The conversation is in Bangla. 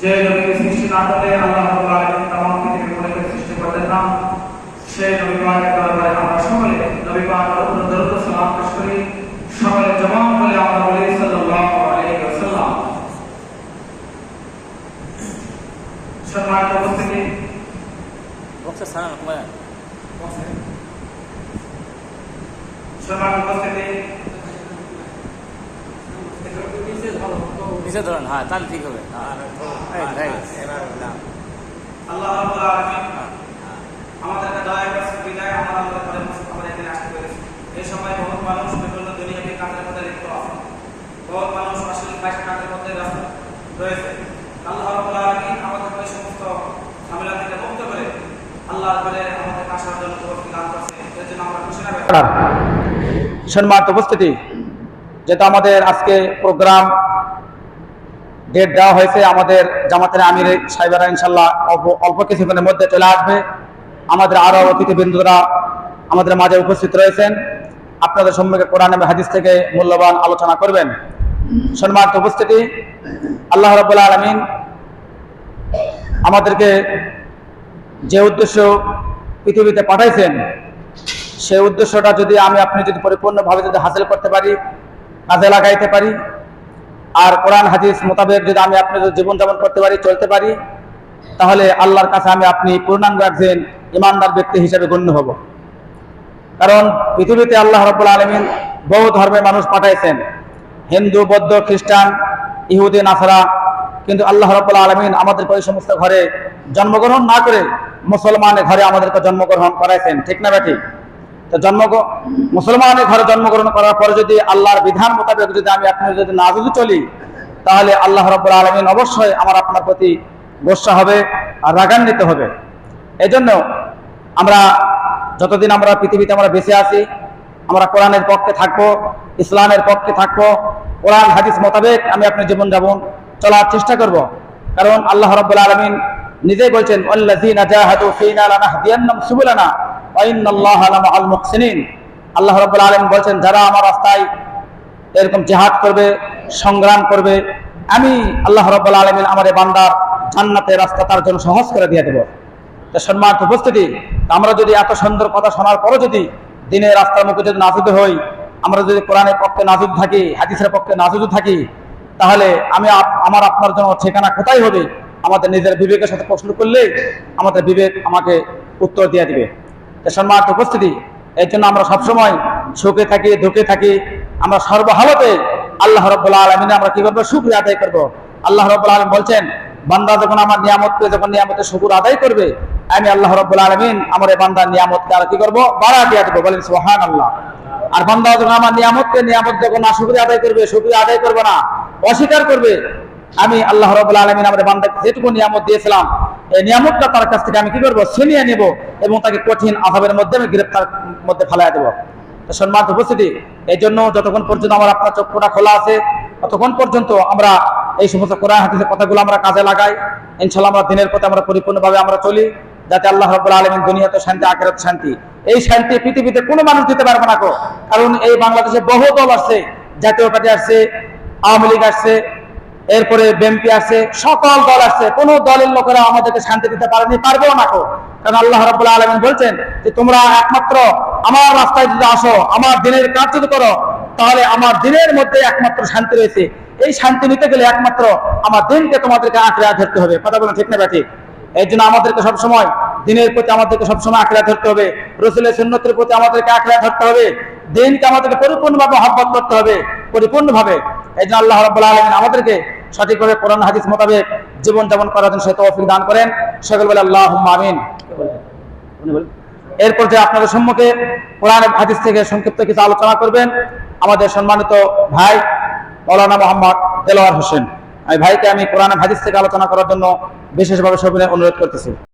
যে নবীকে সৃষ্টি না করলে আল্লাহ রাব্বুল আলামিন তামাম পৃথিবীর কিছু সৃষ্টি করতেন না সেই নবী পাকের দরবারে আমরা সকলে নবী পাকের উপর দরুদ সালাম পেশ করি। সকলে জবান বলে আমরা বলি সাল্লাল্লাহু আলাইহি ওয়াসাল্লাম। সম্মানিত উপস্থিতি সম্মানিত উপস্থিতি নিচে ধরেন হ্যাঁ তাহলে ঠিক হবে। হ্যাঁ। আল্লাহ দয়া আমরা আমাদের এখানে আসতে পেরেছি এই সময় বহুত মানুষ বিভিন্ন দুনিয়াবি কাজের মধ্যে লিপ্ত আছে বহুত মানুষ আসলে বাইশ কাজের মধ্যে ব্যস্ত রয়েছে। আল্লাহ রাব্বুল আলামিন আমাদের ওই সমস্ত ঝামেলা থেকে মুক্ত করে আল্লাহর ঘরে আমাদের আসার জন্য তৌফিক দান করছে। এর জন্য আমরা খুশি না সম্মানিত উপস্থিতি যেটা আমাদের আজকে প্রোগ্রাম ডেট দেওয়া হয়েছে আমাদের জামাতের আমির সাহেবেরা ইনশাল্লাহ অল্প অল্প কিছুক্ষণের মধ্যে চলে আসবে। আমাদের আরও অতিথিবৃন্দরা আমাদের মাঝে উপস্থিত রয়েছেন। আপনাদের সম্মুখে কোরআন এবং হাদিস থেকে মূল্যবান আলোচনা করবেন। সম্মানিত উপস্থিতি, আল্লাহ রবুল্লা আলমিন আমাদেরকে যে উদ্দেশ্য পৃথিবীতে পাঠাইছেন, সেই উদ্দেশ্যটা যদি আমি আপনি যদি পরিপূর্ণভাবে যদি হাসিল করতে পারি, কাজে লাগাইতে পারি আর কোরআন হাদিস মোতাবেক যদি আমি আপনাদের জীবনযাপন করতে পারি, চলতে পারি, তাহলে আল্লাহর কাছে আমি আপনি পূর্ণাঙ্গ একজন ইমানদার ব্যক্তি হিসেবে গণ্য হব। কারণ পৃথিবীতে আল্লাহ রব্বুল আলমিন বহু ধর্মের মানুষ পাঠাইছেন। হিন্দু, বৌদ্ধ, খ্রিস্টান, ইহুদি, নাসারা। কিন্তু আল্লাহ রব্বুল আলমিন আমাদেরকে ওই সমস্ত ঘরে জন্মগ্রহণ না করে মুসলমানের ঘরে আমাদেরকে জন্মগ্রহণ করাইছেন। ঠিক না তো জন্ম মুসলমানের ঘরে জন্মগ্রহণ করার পরে যদি আল্লাহর বিধান মোতাবেক যদি আমি আপনার যদি না যদি চলি, তাহলে আল্লাহ রব্বুল আলমিন অবশ্যই আমার আপনার প্রতি গোসা হবে আর রাগান্বিত হবে। এই জন্য আমরা যতদিন আমরা পৃথিবীতে আমরা বেঁচে আছি, আমরা কোরআনের পক্ষে থাকব, ইসলামের পক্ষে থাকব, কোরআন, হাদিস মোতাবেক আমি আপনার জীবনযাপন চলার চেষ্টা করব। কারণ আল্লাহ রব্বুল আলমিন নিজেই বলছেন আল্লাহ রাব্বুল আলামিন বলছেন, যারা আমার রাস্তায় এরকম জিহাদ করবে, সংগ্রাম করবে, আমি আল্লাহ রাব্বুল আলামিন আমার বান্দার জান্নাতের রাস্তা তার জন্য সহজ করে দিয়ে দেব। তো সম্মানিত উপস্থিতি আমরা যদি এত সুন্দর কথা শোনার পরও যদি দিনের রাস্তার মুখে যদি নাজুদ হই, আমরা যদি কোরআনের পক্ষে নাজুদ থাকি, হাদিসের পক্ষে নাজুদ থাকি, তাহলে আমি আমার আপনার জন্য ঠিকানা কোথায় হবে? আমাদের নিজের বিবেকের সাথে প্রশ্ন করলে আমাদের বিবেক আমাকে উত্তর দিয়ে দিবে। সম্মানিত উপস্থিতি এর জন্য আমরা সবসময় সুখে থাকি, দুঃখে থাকি। আমরা সর্বহালতে আল্লাহ রব্বুল্লাহ আলমিনে আমরা কি করব শুক্রিয়া আদায় করব? আল্লাহ রব্বুল আলম বলছেন, বান্দা যখন আমার নিয়ামত পেয়ে যখন নিয়ামতের শুকুর আদায় করবে, আমি আল্লাহ রব্বুল আলমিন আমার এই বান্দার নিয়ামতকে আর কি করব? বাড়া দিয়ে দেবো। বলেন সোহান আল্লাহ আর বান্দা যখন আমার নিয়ামতকে, নিয়ামত যখন না শুক্রিয়া আদায় করবে শুক্রিয়া আদায় করবে না, অস্বীকার করবে, আমি আল্লাহ রবুল্লা আলমিন আমার বান্দাকে যেটুকু নিয়ামত দিয়েছিলাম এই নিয়ামতটা তার কাছ থেকে আমি কি করব? ছিনিয়ে নেব এবং তাকে কঠিন আভাবের মধ্যে আমি গ্রেপ্তার মধ্যে ফেলাই দেবো। সম্মানিত উপস্থিতি এই জন্য যতক্ষণ পর্যন্ত আমার আপনার চক্ষুটা খোলা আছে, ততক্ষণ পর্যন্ত আমরা এই সমস্ত কোরআন হাদিসের কথাগুলো আমরা কাজে লাগাই। ইনশাল্লাহ আমরা দিনের পথে আমরা পরিপূর্ণভাবে আমরা চলি, যাতে আল্লাহ রব্বুল আলমিন দুনিয়াতে শান্তি, আখেরাত শান্তি। এই শান্তি পৃথিবীতে কোনো মানুষ দিতে পারবে না কারণ এই বাংলাদেশে বহু দল আসছে জাতীয় পার্টি আসছে, আওয়ামী লীগ আসছে এরপরে বিএনপি আসছে সকল দল আসছে কোন দলের লোকেরা আমাদেরকে শান্তি দিতে পারেনি, পারবেও না কো কারণ আল্লাহ রাব্বুল আলামিন বলছেন যে, তোমরা একমাত্র আমার রাস্তায় যদি আসো, আমার দিনের কাজ যদি করো, তাহলে আমার দিনের মধ্যে একমাত্র শান্তি রয়েছে। এই শান্তি নিতে গেলে একমাত্র আমার দিনকে তোমাদেরকে আঁকড়ে ধরতে হবে। কথা বলেন ঠিক না ব্যাঠিক এই জন্য আমাদেরকে সবসময় দিনের প্রতি আমাদেরকে সবসময় আঁকড়ে ধরতে হবে। রসুলের সুন্নতের প্রতি আমাদেরকে আঁকড়ে ধরতে হবে। দিনকে আমাদেরকে পরিপূর্ণভাবে হব্বত করতে হবে। পরিপূর্ণভাবে। এই জন্য আল্লাহ রাব্বুল আলামিন আমাদেরকে সঠিকভাবে কোরআন হাদিস মোতাবেক জীবন যাপন করার জন্য সে তৌফিক দান করেন। সকল বলে আল্লাহ আমিন। এরপর যে আপনাদের সম্মুখে কোরআন হাদিস থেকে সংক্ষিপ্ত কিছু আলোচনা করবেন আমাদের সম্মানিত ভাই মৌলানা মোহাম্মদ দেলোয়ার হোসেন। আমি ভাইকে আমি কোরআন হাদিস থেকে আলোচনা করার জন্য বিশেষভাবে সবিনয় অনুরোধ করতেছি।